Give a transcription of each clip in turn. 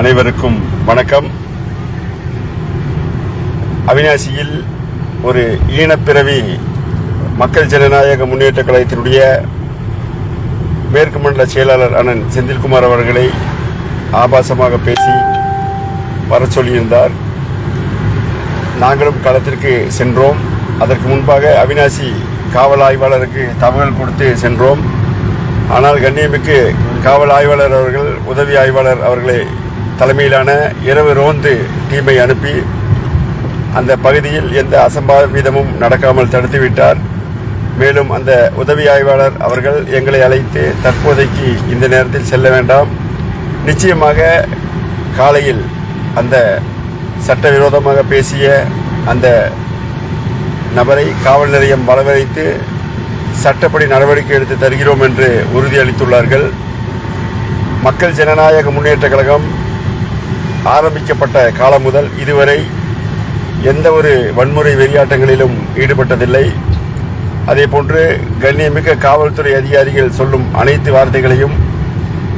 அனைவருக்கும் வணக்கம். அவினாசியில் ஒரு ஈனப்பிறவி மக்கள் ஜனநாயக முன்னேற்ற கழகத்தினுடைய மேற்கு மண்டல செயலாளர் அண்ணன் செந்தில்குமார் அவர்களை ஆபாசமாக பேசி வர சொல்லியிருந்தார். நாங்களும் களத்திற்கு சென்றோம். அதற்கு முன்பாக அவினாசி காவல் ஆய்வாளருக்கு தகவல் கொடுத்து சென்றோம். ஆனால் கண்ணியமிக்கு காவல் ஆய்வாளர் அவர்கள் உதவி ஆய்வாளர் அவர்களை தலைமையிலான இரவு ரோந்து டீமை அனுப்பி அந்த பகுதியில் எந்த அசம்பாவிதமும் நடக்காமல் தடுத்துவிட்டார் மேலும் அந்த உதவி ஆய்வாளர் அவர்கள் எங்களை அழைத்து தற்போதைக்கு இந்த நேரத்தில் செல்ல வேண்டாம். நிச்சயமாக காலையில் அந்த சட்டவிரோதமாக பேசிய அந்த நபரை காவல் நிலையம் வரவழைத்து சட்டப்படி நடவடிக்கை எடுத்து தருகிறோம் என்று உறுதியளித்துள்ளார்கள். மக்கள் ஜனநாயக முன்னேற்ற கழகம் ஆரம்பிக்கப்பட்ட காலம் முதல் இதுவரை எந்த ஒரு வன்முறை வெறியாட்டங்களிலும் ஈடுபட்டதில்லை. அதே போன்று கண்ணியமிக்க காவல்துறை அதிகாரிகள் சொல்லும் அனைத்து வார்த்தைகளையும்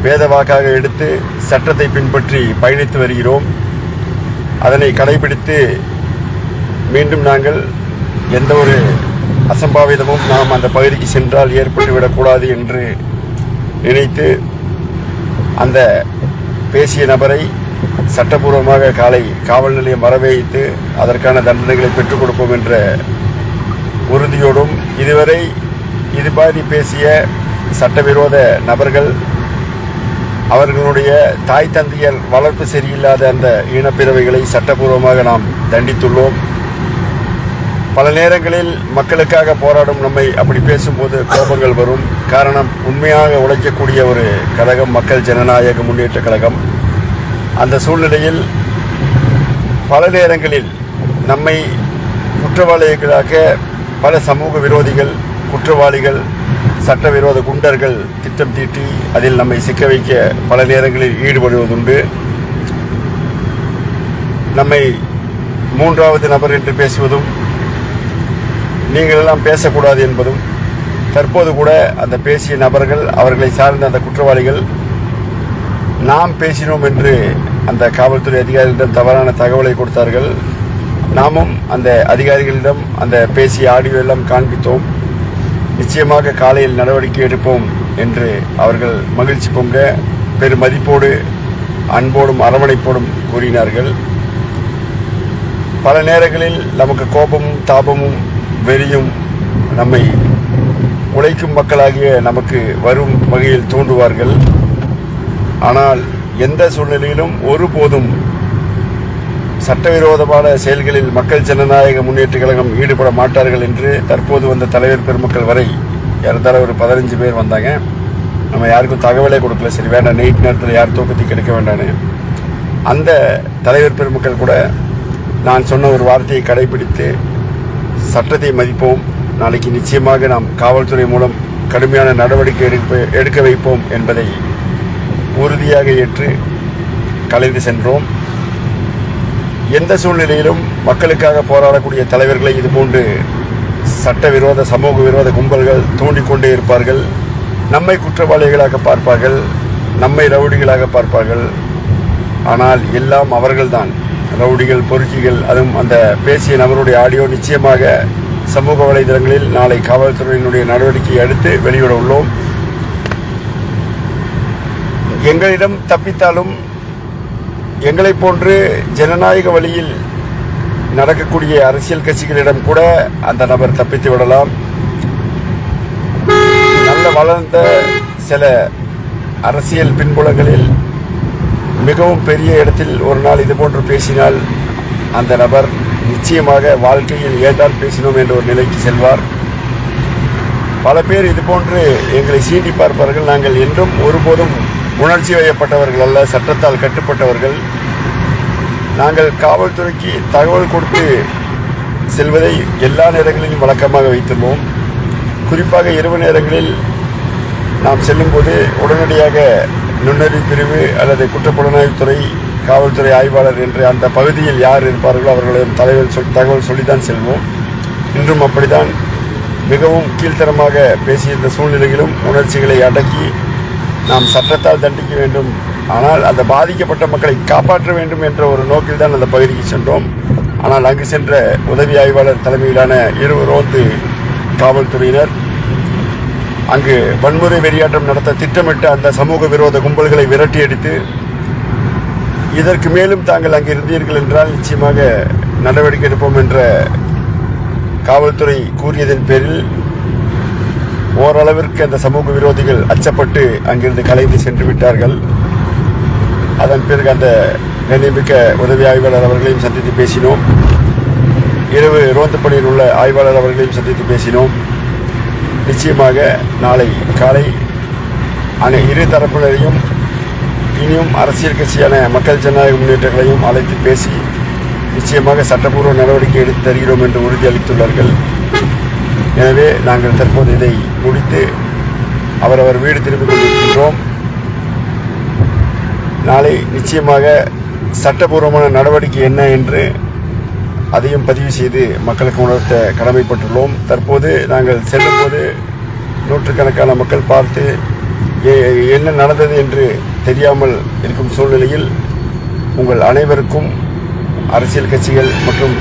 வேதவாக்காக எடுத்து சட்டத்தை பின்பற்றி பயணித்து வருகிறோம். அதனை கடைபிடித்து மீண்டும் நாங்கள் எந்த ஒரு அசம்பாவிதமும் நாம் அந்த பகுதிக்கு சென்றால் ஏற்பட்டுவிடக்கூடாது என்று நினைத்து அந்த பேசிய நபரை சட்டப்பூர்வமாக காலை காவல் நிலையம் வரவேற்று அதற்கான தண்டனைகளை பெற்றுக் கொடுப்போம் என்ற உறுதியோடும் இதுவரை இது மாதிரி பேசிய சட்டவிரோத நபர்கள் அவர்களுடைய தாய் தந்தையர் வளர்ப்பு சரியில்லாத அந்த இனப்பிறவைகளை சட்டப்பூர்வமாக நாம் தண்டித்துள்ளோம். பல நேரங்களில் மக்களுக்காக போராடும் நம்மை அப்படி பேசும்போது கோபங்கள் வரும். காரணம் உண்மையாக உழைக்கக்கூடிய ஒரு கழகம் மக்கள் ஜனநாயக முன்னேற்ற கழகம். அந்த சூழ்நிலையில் பல நேரங்களில் நம்மை குற்றவாளிகளாக பல சமூக விரோதிகள் குற்றவாளிகள் சட்டவிரோத குண்டர்கள் திட்டம் தீட்டி அதில் நம்மை சிக்க வைக்க பல நேரங்களில் ஈடுபடுவதுண்டு. நம்மை மூன்றாவது நபர் என்று பேசுவதும் நீங்களெல்லாம் பேசக்கூடாது என்பதும் தற்போது கூட அந்த பேசிய நபர்கள் அவர்களை சார்ந்த அந்த குற்றவாளிகள் நாம் பேசினோம் என்று அந்த காவல்துறை அதிகாரிகளிடம் தவறான தகவலை கொடுத்தார்கள். நாமும் அந்த அதிகாரிகளிடம் அந்த பேசிய ஆடியோ எல்லாம் காண்பித்தோம். நிச்சயமாக காலையில் நடவடிக்கை எடுப்போம் என்று அவர்கள் மகிழ்ச்சி பொங்க பெருமதிப்போடு அன்போடும் அரவணைப்போடும் கூறினார்கள். பல நேரங்களில் நமக்கு கோபமும் தாபமும் வெறியும் நம்மை உழைக்கும் மக்களாகிய நமக்கு வரும் வகையில் தூண்டுவார்கள். ஆனால் எந்த சூழ்நிலையிலும் ஒருபோதும் சட்டவிரோதமான செயல்களில் மக்கள் ஜனநாயக முன்னேற்ற கழகம் ஈடுபட மாட்டார்கள் என்று தற்போது வந்த தலைவர் பெருமக்கள் வரை ஏறத்தாழ ஒரு பதினஞ்சு பேர் வந்தாங்க. நம்ம யாருக்கும் தகவலே கொடுக்கல. சரி வேண்டாம். நைட் நேரத்தில் யார் தூக்கத்தை கிடைக்க வேண்டான்னு. அந்த தலைவர் பெருமக்கள் கூட நான் சொன்ன ஒரு வார்த்தையை கடைபிடித்து சட்டத்தை மதிப்போம். நாளைக்கு நிச்சயமாக நாம் காவல்துறை மூலம் கடுமையான நடவடிக்கை எடுப்ப எடுக்க வைப்போம் என்பதை உறுதியாக ஏற்று கலைந்து சென்றோம். எந்த சூழ்நிலையிலும் மக்களுக்காக போராடக்கூடிய தலைவர்களை இதுபோன்று சட்டவிரோத சமூக விரோத கும்பல்கள் தூண்டிக்கொண்டே இருப்பார்கள். நம்மை குற்றவாளிகளாக பார்ப்பார்கள். நம்மை ரவுடிகளாக பார்ப்பார்கள். ஆனால் எல்லாம் அவர்கள்தான். ரவுடிகள் பொறுக்கிகள் அதுவும் அந்த பேசிய நபருடைய ஆடியோ நிச்சயமாக சமூக வலைதளங்களில் நாளை காவல்துறையினுடைய நடவடிக்கையை அடுத்து வெளியிட உள்ளோம். எங்களிடம் தப்பித்தாலும் எங்களைப் போன்று ஜனநாயக வழியில் நடக்கக்கூடிய அரசியல் கட்சிகளிடம் கூட அந்த நபர் தப்பித்து விடலாம். நல்ல வளர்ந்த சில அரசியல் பின்புலங்களில் மிகவும் பெரிய இடத்தில் ஒரு நாள் இது போன்று பேசினால் அந்த நபர் நிச்சயமாக வாழ்க்கையில் ஏதால் பேசினோம் என்ற ஒரு நிலைக்கு செல்வார். பல பேர் இது போன்று எங்களை சீண்டி பார்ப்பார்கள். நாங்கள் என்றும் ஒருபோதும் உணர்ச்சி வயப்பட்டவர்கள் அல்ல சட்டத்தால் கட்டுப்பட்டவர்கள். நாங்கள் காவல்துறைக்கு தகவல் கொடுத்து செல்வதை எல்லா நேரங்களிலும் வழக்கமாக வைத்துள்ளோம். குறிப்பாக இரவு நேரங்களில் நாம் செல்லும்போது உடனடியாக நுண்ணறிவு பிரிவு அல்லது குற்றப்புலனாய்வுத்துறை காவல்துறை ஆய்வாளர் என்று அந்த பகுதியில் யார் இருப்பார்களோ அவர்களிடம் தலைவர் சொல் தகவல் சொல்லித்தான் செல்வோம். இன்றும் அப்படித்தான். மிகவும் கீழ்த்தரமாக பேசியிருந்த சூழ்நிலையிலும் உணர்ச்சிகளை அடக்கி நாம் சட்டத்தால் தண்டிக்க வேண்டும். ஆனால் அந்த பாதிக்கப்பட்ட மக்களை காப்பாற்ற வேண்டும் என்ற ஒரு நோக்கில் தான் அந்த பகுதிக்கு சென்றோம். ஆனால் அங்கு சென்ற உதவி ஆய்வாளர் தலைமையிலான இருவரோந்து காவல்துறையினர் அங்கு வன்முறை வெறியாட்டம் நடத்த திட்டமிட்ட அந்த சமூக விரோத கும்பல்களை விரட்டி அடித்து இதற்கு மேலும் தாங்கள் அங்கு இருந்தீர்கள் என்றால் நிச்சயமாக நடவடிக்கை எடுப்போம் என்ற காவல்துறை கூறியதன் பேரில் ஓரளவிற்கு அந்த சமூக விரோதிகள் அச்சப்பட்டு அங்கிருந்து கலைந்து சென்று விட்டார்கள். அதன் பிறகு அந்த நினைமிக்க உதவி ஆய்வாளர் அவர்களையும் சந்தித்து பேசினோம். இரவு ரோந்து பணியில் உள்ள ஆய்வாளர் அவர்களையும் சந்தித்து பேசினோம். நிச்சயமாக நாளை காலை அனை இரு தரப்பினரையும் இனியும் அரசியல் கட்சியான மக்கள் ஜனநாயக முன்னேற்றங்களையும் அழைத்து பேசி நிச்சயமாக சட்டப்பூர்வ நடவடிக்கை எடுத்து தருகிறோம் என்று உறுதியளித்துள்ளார்கள். எனவே நாங்கள் தற்போது இதை முடித்து அவரவர் வீடு திரும்பிக் கொண்டிருக்கின்றோம். நாளை நிச்சயமாக சட்டபூர்வமான நடவடிக்கை என்ன என்று அதையும் பதிவு செய்து மக்களுக்கு உணர்த்த கடமைப்பட்டுள்ளோம். தற்போது நாங்கள் செல்லும்போது நூற்றுக்கணக்கான மக்கள் பார்த்து என்ன நடந்தது என்று தெரியாமல் இருக்கும் சூழ்நிலையில் உங்கள் அனைவருக்கும் அரசியல் கட்சிகள் மற்றும்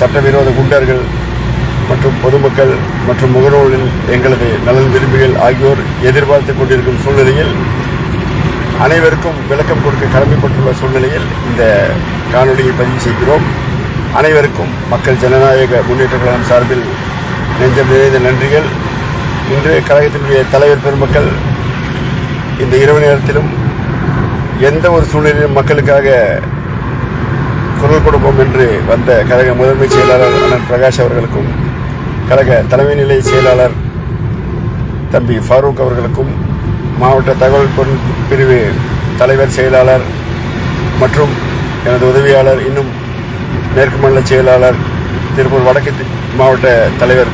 சட்டவிரோத குண்டர்கள் மற்றும் பொதுமக்கள் மற்றும் முகநூலில் எங்களது நலன் விரும்பிகள் ஆகியோர் எதிர்பார்த்து கொண்டிருக்கும் சூழ்நிலையில் அனைவருக்கும் விளக்கம் கொடுக்க கடமைப்பட்டுள்ள சூழ்நிலையில் இந்த காணொலியை பதிவு செய்கிறோம். அனைவருக்கும் மக்கள் ஜனநாயக முன்னேற்ற கழகம் சார்பில் நெஞ்சம் நிறைந்த நன்றிகள். இன்று கழகத்தினுடைய தலைவர் பெருமக்கள் இந்த இரவு நேரத்திலும் எந்த ஒரு சூழ்நிலையிலும் மக்களுக்காக குரல் கொடுப்போம் என்று வந்த கழக முதன்மை செயலாளர் அண்ணன் பிரகாஷ் அவர்களுக்கும் கழக தலைமை நிலை செயலாளர் தம்பி ஃபாரூக் அவர்களுக்கும் மாவட்ட தகவல் பொருள் பிரிவு தலைவர் செயலாளர் மற்றும் எனது உதவியாளர் இன்னும் மேற்கு மண்டல செயலாளர் திருப்பூர் வடக்கு தி- மாவட்ட தலைவர்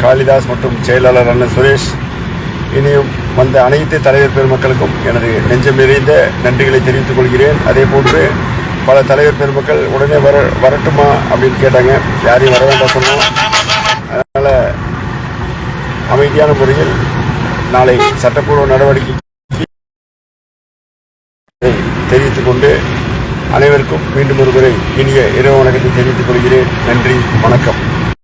காளிதாஸ் மற்றும் செயலாளர் அண்ணன் சுரேஷ் இனியும் வந்த அனைத்து தலைவர் பெருமக்களுக்கும் எனது நெஞ்சம் நிறைந்த நன்றிகளை தெரிவித்துக் கொள்கிறேன். அதே போன்று பல தலைவர் பெருமக்கள் உடனே வர வரட்டுமா அப்படின்னு கேட்டாங்க. யாரையும் வர வேண்டாம் சொன்னோம். அமைதியான முறையில் நாளை சட்டப்பூர்வ நடவடிக்கை தெரிவித்துக் கொண்டு அனைவருக்கும் மீண்டும் ஒருமுறை இனிய இரவு வணக்கத்தை தெரிவித்துக் கொள்கிறேன். நன்றி வணக்கம்.